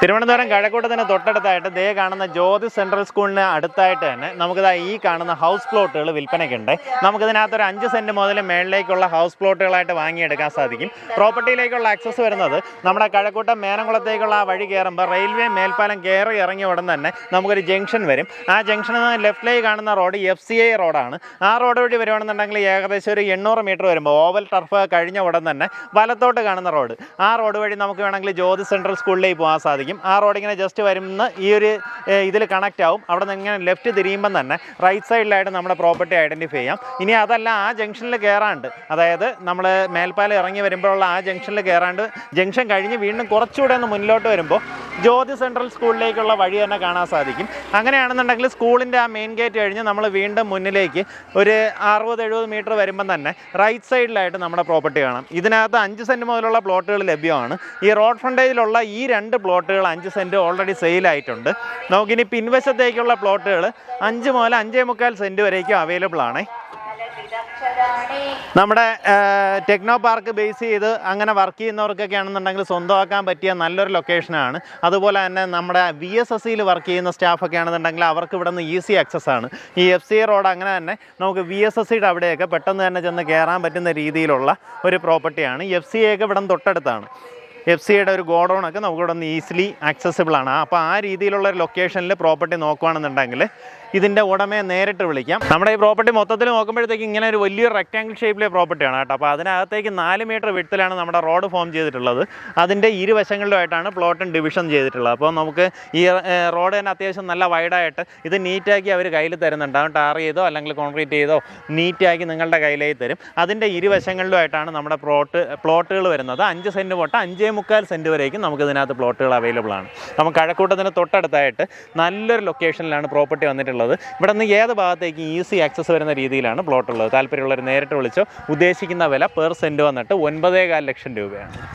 തിരുവനന്തപുരം കഴക്കൂട്ടത്തിന് തൊട്ടടുത്തായിട്ട് ദേ കാണുന്ന ജ്യോതി സെൻട്രൽ സ്കൂളിന് അടുത്തായിട്ട് തന്നെ നമുക്കിതാ ഈ കാണുന്ന ഹൗസ് പ്ലോട്ടുകൾ വിൽപ്പനയ്ക്കുണ്ട്. നമുക്കിതിനകത്ത് ഒരു അഞ്ച് സെന്റ് മുതൽ മേളിലേക്കുള്ള ഹൗസ് പ്ലോട്ടുകളായിട്ട് വാങ്ങിയെടുക്കാൻ സാധിക്കും. പ്രോപ്പർട്ടിയിലേക്കുള്ള ആക്സസ് വരുന്നത് നമ്മുടെ കഴക്കൂട്ടം മേനംകുളത്തേക്കുള്ള ആ വഴി കയറുമ്പോൾ റെയിൽവേ മേൽപ്പാലം കയറി ഇറങ്ങിയ ഉടൻ തന്നെ നമുക്കൊരു ജംഗ്ഷൻ വരും. ആ ജംഗ്ഷനിൽ നിന്ന് ലെഫ്റ്റിലേക്ക് കാണുന്ന റോഡ് എഫ് സി ഐ റോഡാണ്. ആ റോഡ് വഴി വരുവാണെന്നുണ്ടെങ്കിൽ ഏകദേശം ഒരു എണ്ണൂറ് മീറ്റർ വരുമ്പോൾ ഓവൽ ടർഫ് കഴിഞ്ഞ ഉടൻ തന്നെ വലത്തോട്ട് കാണുന്ന റോഡ്. ആ റോഡ് വഴി നമുക്ക് വേണമെങ്കിൽ ജ്യോതി സെൻട്രൽ സ്കൂളിലേക്ക് പോകാൻ സാധിക്കും. ആ റോഡ് ഇങ്ങനെ ജസ്റ്റ് വരുന്ന ഈ ഒരു ഇതിൽ കണക്റ്റ് ആവും. അവിടെ നിന്ന് ഇങ്ങനെ ലെഫ്റ്റ് തിരിയുമ്പം തന്നെ റൈറ്റ് സൈഡിലായിട്ട് നമ്മുടെ പ്രോപ്പർട്ടി ഐഡന്റിഫൈ ചെയ്യാം. ഇനി അതല്ല ആ ജംഗ്ഷനിൽ കയറാണ്ട് അതായത് നമ്മൾ മേൽപ്പാലം ഇറങ്ങി വരുമ്പോഴുള്ള ആ ജംഗ്ഷനിൽ കയറാണ്ട് ജംഗ്ഷൻ കഴിഞ്ഞ് വീണ്ടും കുറച്ചുകൂടെ ഒന്ന് മുന്നിലോട്ട് വരുമ്പോൾ ജ്യോതി സെൻട്രൽ സ്കൂളിലേക്കുള്ള വഴി തന്നെ കാണാൻ സാധിക്കും. അങ്ങനെയാണെന്നുണ്ടെങ്കിൽ സ്കൂളിന്റെ ആ മെയിൻ ഗേറ്റ് കഴിഞ്ഞ് നമ്മൾ വീണ്ടും മുന്നിലേക്ക് ഒരു അറുപത് എഴുപത് മീറ്റർ വരുമ്പം തന്നെ റൈറ്റ് സൈഡിലായിട്ട് നമ്മുടെ പ്രോപ്പർട്ടി കാണാം. ഇതിനകത്ത് അഞ്ച് സെന്റ് മുതലുള്ള പ്ലോട്ടുകൾ ലഭ്യമാണ്. ഈ റോഡ് ഫ്രണ്ടേജിലുള്ള ഈ രണ്ട് പ്ലോട്ടുകൾ അഞ്ച് സെന്റ് ഓൾറെഡി സെയിലായിട്ടുണ്ട് നമുക്കിനി പിൻവശത്തേക്കുള്ള പ്ലോട്ടുകൾ അഞ്ച് മുതൽ അഞ്ചേ മുക്കാൽ സെന്റ് വരേക്കും അവൈലബിൾ ആണ്. നമ്മുടെ ടെക്നോ പാർക്ക് ബേസ് ചെയ്ത് അങ്ങനെ വർക്ക് ചെയ്യുന്നവർക്കൊക്കെ ആണെന്നുണ്ടെങ്കിൽ സ്വന്തമാക്കാൻ പറ്റിയ നല്ലൊരു ലൊക്കേഷനാണ്. അതുപോലെ തന്നെ നമ്മുടെ വി എസ് എസ് സിയിൽ വർക്ക് ചെയ്യുന്ന സ്റ്റാഫൊക്കെ ആണെന്നുണ്ടെങ്കിൽ അവർക്ക് ഇവിടെ നിന്ന് ഈസി ആക്സസ് ആണ്. ഈ എഫ് സി റോഡ് അങ്ങനെ തന്നെ നമുക്ക് വി എസ് എസ് സിയുടെ അവിടെയൊക്കെ പെട്ടെന്ന് തന്നെ ചെന്ന് കയറാൻ പറ്റുന്ന രീതിയിലുള്ള ഒരു പ്രോപ്പർട്ടിയാണ്. എഫ് സി ഒക്കെ ഇവിടെ നിന്ന് തൊട്ടടുത്താണ് എഫ് സിയുടെ ഒരു ഗോഡൗണൊക്കെ നമുക്കിവിടെ നിന്ന് ഈസിലി ആക്സസിബിൾ ആണ് അപ്പോൾ ആ രീതിയിലുള്ള ഒരു ലൊക്കേഷനിൽ പ്രോപ്പർട്ടി നോക്കുകയാണെന്നുണ്ടെങ്കിൽ ഇതിന്റെ ഉടമയെ നേരിട്ട് വിളിക്കാം. നമ്മുടെ ഈ പ്രോപ്പർട്ടി മൊത്തത്തിൽ നോക്കുമ്പോഴത്തേക്ക് ഇങ്ങനെ ഒരു വലിയൊരു റെക്റ്റാങ്കിൾ ഷേപ്പിലെ പ്രോപ്പർട്ടിയാണ് കേട്ടോ. അപ്പോൾ അതിനകത്തേക്ക് നാല് മീറ്റർ വിട്ടിലാണ് നമ്മുടെ റോഡ് ഫോം ചെയ്തിട്ടുള്ളത്. അതിന്റെ ഇരുവശങ്ങളിലുമായിട്ടാണ് പ്ലോട്ടും ഡിവിഷൻ ചെയ്തിട്ടുള്ളത്. അപ്പോൾ നമുക്ക് ഈ റോഡ് തന്നെ അത്യാവശ്യം നല്ല വൈഡായിട്ട് ഇത് നീറ്റാക്കി അവർ കയ്യിൽ തരുന്നുണ്ട്. അതുകൊണ്ട് ടാർ ചെയ്തോ അല്ലെങ്കിൽ കോൺക്രീറ്റ് ചെയ്തോ നീറ്റാക്കി നിങ്ങളുടെ കയ്യിലേക്ക് തരും. അതിന്റെ ഇരുവശങ്ങളിലുമായിട്ടാണ് നമ്മുടെ പ്ലോട്ട് പ്ലോട്ടുകൾ വരുന്നത്. അഞ്ച് സെന്റ് തൊട്ട് അഞ്ചേ മുക്കാൽ സെന്റ് വരേക്കും നമുക്ക് ഇതിനകത്ത് പ്ലോട്ടുകൾ അവൈലബിൾ ആണ്. അപ്പം കഴക്കൂട്ടത്തിന് തൊട്ടടുത്തായിട്ട് നല്ലൊരു ലൊക്കേഷനിലാണ് പ്രോപ്പർട്ടി വന്നിട്ടുള്ളത്. ഇവിടെ നിന്ന് ഏത് ഭാഗത്തേക്ക് ഈസി ആക്സസ് വരുന്ന രീതിയിലാണ് പ്ലോട്ടുള്ളത്? താല്പര്യമുള്ളവർ നേരിട്ട് വിളിച്ചോ. ഉദ്ദേശിക്കുന്ന വില പെർ സെന്റ് വന്നിട്ട് ഒൻപതേകാൽ ലക്ഷം രൂപയാണ്.